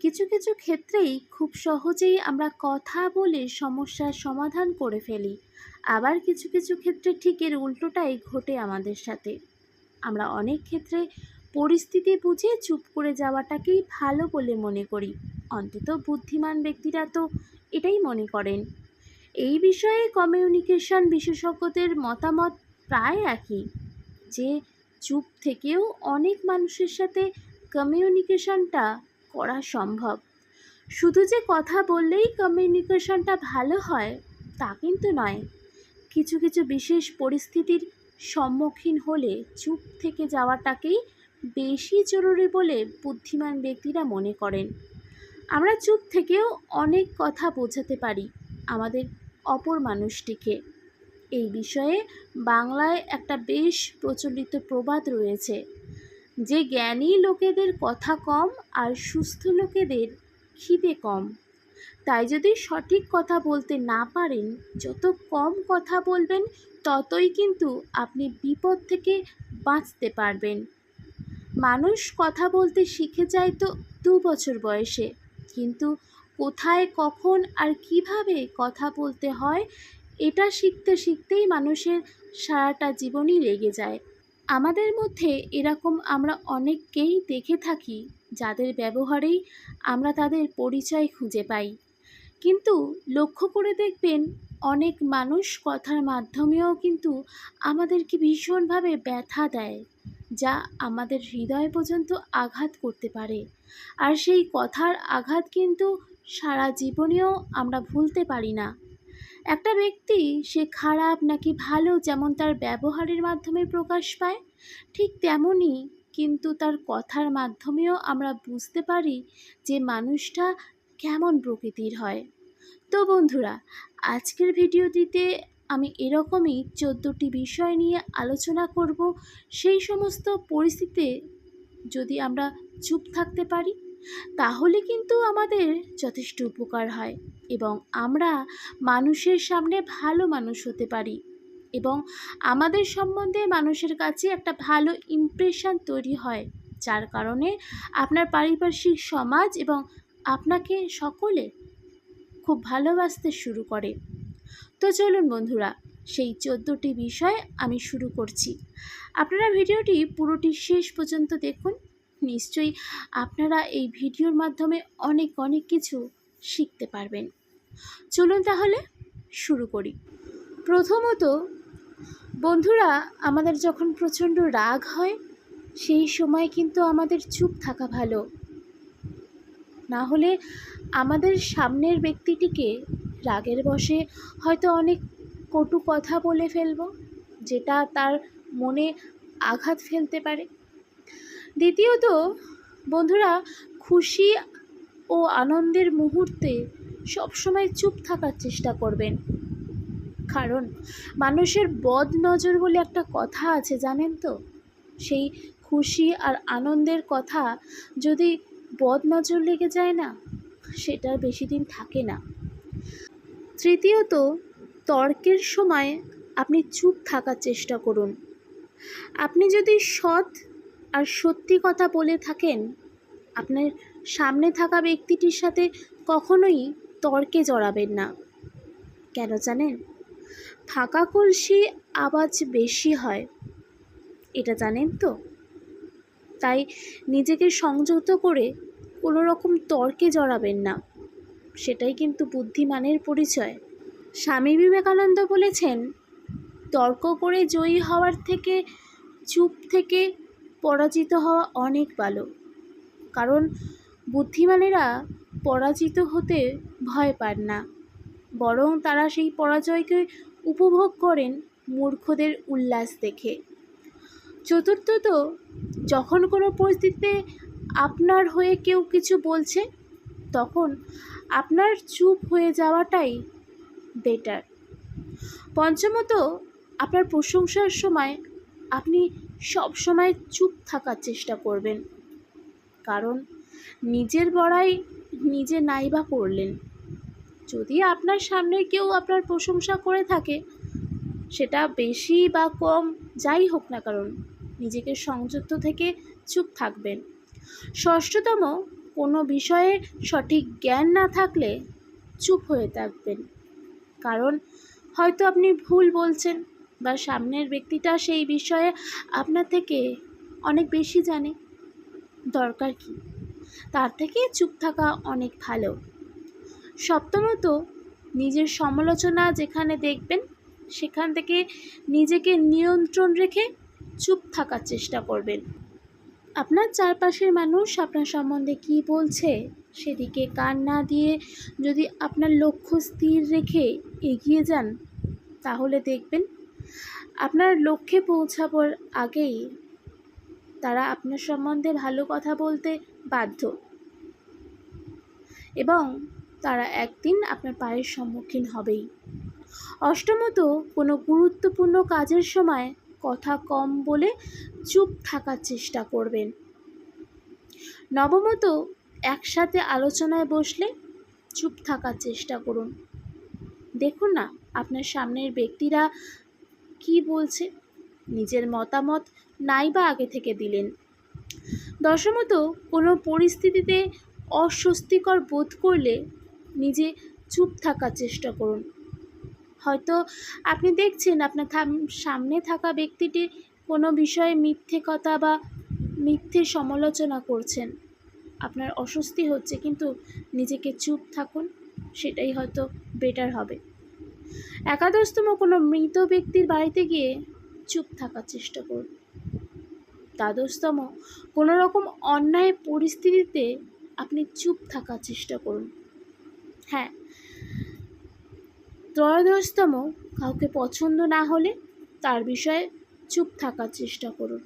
কিছু কিছু ক্ষেত্রেই খুব সহজেই আমরা কথা বলে সমস্যার সমাধান করে ফেলি। আবার কিছু কিছু ক্ষেত্রে ঠিক এর উল্টোটাই ঘটে আমাদের সাথে। আমরা অনেক ক্ষেত্রে পরিস্থিতি বুঝে চুপ করে যাওয়াটাকেই ভালো বলে মনে করি। অন্তত বুদ্ধিমান ব্যক্তিরা তো এটাই মনে করেন। এই বিষয়ে কমিউনিকেশন বিশেষজ্ঞদের মতামত প্রায় একই, যে চুপ থেকেও অনেক মানুষের সাথে কমিউনিকেশনটা করা সম্ভব। শুধু যে কথা বললেই কমিউনিকেশনটা ভালো হয়, তা কিন্তু নয়। কিছু কিছু বিশেষ পরিস্থিতির সম্মুখীন হলে চুপ থেকে যাওয়াটাকেই বেশি জরুরি বলে বুদ্ধিমান ব্যক্তিরা মনে করেন। আমরা চুপ থেকেও অনেক কথা বোঝাতে পারি আমাদের অপর মানুষটিকে। এই বিষয়ে বাংলায় একটা বেশ প্রচলিত প্রবাদ রয়েছে। যে জ্ঞানী লোকেদের কথা কম আর সুস্থ লোকেদের খিদে কম। তাই যদি সঠিক কথা বলতে না পারেন, যত কম কথা বলবেন, ততই কিন্তু আপনি বিপদ থেকে বাঁচতে পারবেন। মানুষ কথা বলতে শিখে যায় তো দু বছর বয়সে, কিন্তু কোথায়, কখন আর কীভাবে কথা বলতে হয়, এটা শিখতে শিখতেই মানুষের সারাটা জীবনই লেগে যায়। আমাদের মধ্যে এরকম আমরা অনেককেই দেখে থাকি যাদের ব্যবহারেই আমরা তাদের পরিচয় খুঁজে পাই। কিন্তু লক্ষ্য করে দেখবেন, অনেক মানুষ কথার মাধ্যমেও কিন্তু আমাদেরকে ভীষণভাবে ব্যথা দেয়, যা আমাদের হৃদয় পর্যন্ত আঘাত করতে পারে। আর সেই কথার আঘাত কিন্তু সারা জীবনেও আমরা ভুলতে পারি না। একটা ব্যক্তি সে খারাপ নাকি ভালো যেমন তার ব্যবহারের মাধ্যমে প্রকাশ পায়, ঠিক তেমনই কিন্তু তার কথার মাধ্যমেও আমরা বুঝতে পারি যে মানুষটা কেমন প্রকৃতির হয়। তো বন্ধুরা, আজকের ভিডিওটিতে আমি এরকমই চোদ্দোটি বিষয় নিয়ে আলোচনা করব। সেই সমস্ত পরিস্থিতিতে যদি আমরা চুপ থাকতে পারি তাহলে কিন্তু আমাদের যথেষ্ট উপকার হয় এবং আমরা মানুষের সামনে ভালো মানুষ হতে পারি এবং আমাদের সম্বন্ধে মানুষের কাছে একটা ভালো ইমপ্রেশন তৈরি হয়, যার কারণে আপনার পারিপার্শ্বিক সমাজ এবং আপনাকে সকলে খুব ভালোবাসতে শুরু করে। তো চলুন বন্ধুরা, সেই চোদ্দোটি বিষয় আমি শুরু করছি। আপনারা ভিডিওটি পুরোটি শেষ পর্যন্ত দেখুন নিশ্চয়ই আপনারা এই ভিডিওর মাধ্যমে অনেক অনেক কিছু শিখতে পারবেন। চলুন তাহলে শুরু করি। প্রথমত, বন্ধুরা, আমাদের যখন প্রচণ্ড রাগ হয়, সেই সময় কিন্তু আমাদের চুপ থাকা ভালো। না হলে আমাদের সামনের ব্যক্তিটিকে রাগের বশে হয়তো অনেক কটু কথা বলে ফেলব, যেটা তার মনে আঘাত ফেলতে পারে। দ্বিতীয়ত, বন্ধুরা, খুশি ও আনন্দের মুহূর্তে সবসময় চুপ থাকার চেষ্টা করবেন। কারণ, মানুষের বদ নজর বলে একটা কথা আছে, জানেন তো? সেই খুশি আর আনন্দের কথা যদি বদ নজর লেগে যায় না সেটার বেশি দিন থাকে না। তৃতীয়ত, তর্কের সময় আপনি চুপ থাকার চেষ্টা করুন। আপনি যদি সৎ আর সত্যি কথা বলে থাকেন, আপনার সামনে থাকা ব্যক্তিটির সাথে কখনোই তর্কে জড়াবেন না। কেন জানেন? ফাঁকা কলসি আওয়াজ বেশি হয়। এটা জানেন তো? তাই নিজেকে সংযত করে কোনো রকম তর্কে জড়াবেন না। সেটাই কিন্তু বুদ্ধিমানের পরিচয়। স্বামী বিবেকানন্দ বলেছেন, তর্ক করে জয়ী হওয়ার থেকে, চুপ থেকে পরাজিত হওয়া অনেক ভালো কারণ বুদ্ধিমানেরা পরাজিত হতে ভয় পান না। বরং তারা সেই পরাজয়কে উপভোগ করেন মূর্খদের উল্লাস দেখে। চতুর্থত, যখন কোনো পরিস্থিতিতে আপনার হয়ে কেউ কিছু বলছে, তখন আপনার চুপ হয়ে যাওয়াটাই বেটার পঞ্চমত, আপনার প্রশংসার সময় আপনি সব সময় চুপ থাকার চেষ্টা করবেন। কারণ নিজের বড়াই নিজে নাইবা করলেন। যদি আপনার সামনে কেউ আপনার প্রশংসা করে থাকে, সেটা বেশি বা কম যাই হোক না কারণ নিজেকে সংযুক্ত থেকে চুপ থাকবেন। ষষ্ঠতম, কোনো বিষয়ে সঠিক জ্ঞান না থাকলে চুপ হয়ে থাকবেন। কারণ হয়তো আপনি ভুল বলছেন। বা সামনের ব্যক্তিটা সেই বিষয়ে আপনার থেকে অনেক বেশি জানে। দরকার কি? তার থেকে চুপ থাকা অনেক ভালো। সপ্তমত, নিজের সমালোচনা যেখানে দেখবেন, সেখান থেকে নিজেকে নিয়ন্ত্রণ রেখে চুপ থাকার চেষ্টা করবেন। আপনার চারপাশের মানুষ আপনার সম্বন্ধে কী বলছে, সেদিকে কান না দিয়ে যদি আপনার লক্ষ্য স্থির রেখে এগিয়ে যান, তাহলে দেখবেন আপনার লক্ষ্যে পৌঁছাবার আগেই তারা আপনার সম্বন্ধে ভালো কথা বলতে বাধ্য। এবং তারা একদিন আপনার পায়ের সম্মুখীন হবেই। অষ্টমত, কোনো গুরুত্বপূর্ণ কাজের সময় কথা কম বলে চুপ থাকার চেষ্টা করবেন। নবমত, একসাথে আলোচনায় বসলে চুপ থাকার চেষ্টা করুন। দেখুন না, আপনার সামনের ব্যক্তিরা কি বলছে? নিজের মতামত নাই বা আগে থেকে দিলেন। দশমত কোনো পরিস্থিতিতে অস্বস্তিকর বোধ করলে নিজে চুপ থাকার চেষ্টা করুন। হয়তো আপনি দেখছেন আপনার সামনে থাকা ব্যক্তিটি কোনো বিষয়ে মিথ্যে কথা বা মিথ্যে সমালোচনা করছেন। আপনার অস্বস্তি হচ্ছে, কিন্তু নিজেকে চুপ থাকুন, সেটাই হয়তো বেটার হবে। একাদশতম কোনো মৃত ব্যক্তির বাড়িতে গিয়ে চুপ থাকার চেষ্টা করুন। দ্বাদশতম কোনো রকম অন্যায় পরিস্থিতিতে আপনি চুপ থাকার চেষ্টা করুন। হ্যাঁ ত্রয়োদশতম কাউকে পছন্দ না হলে তার বিষয়ে চুপ থাকার চেষ্টা করুন।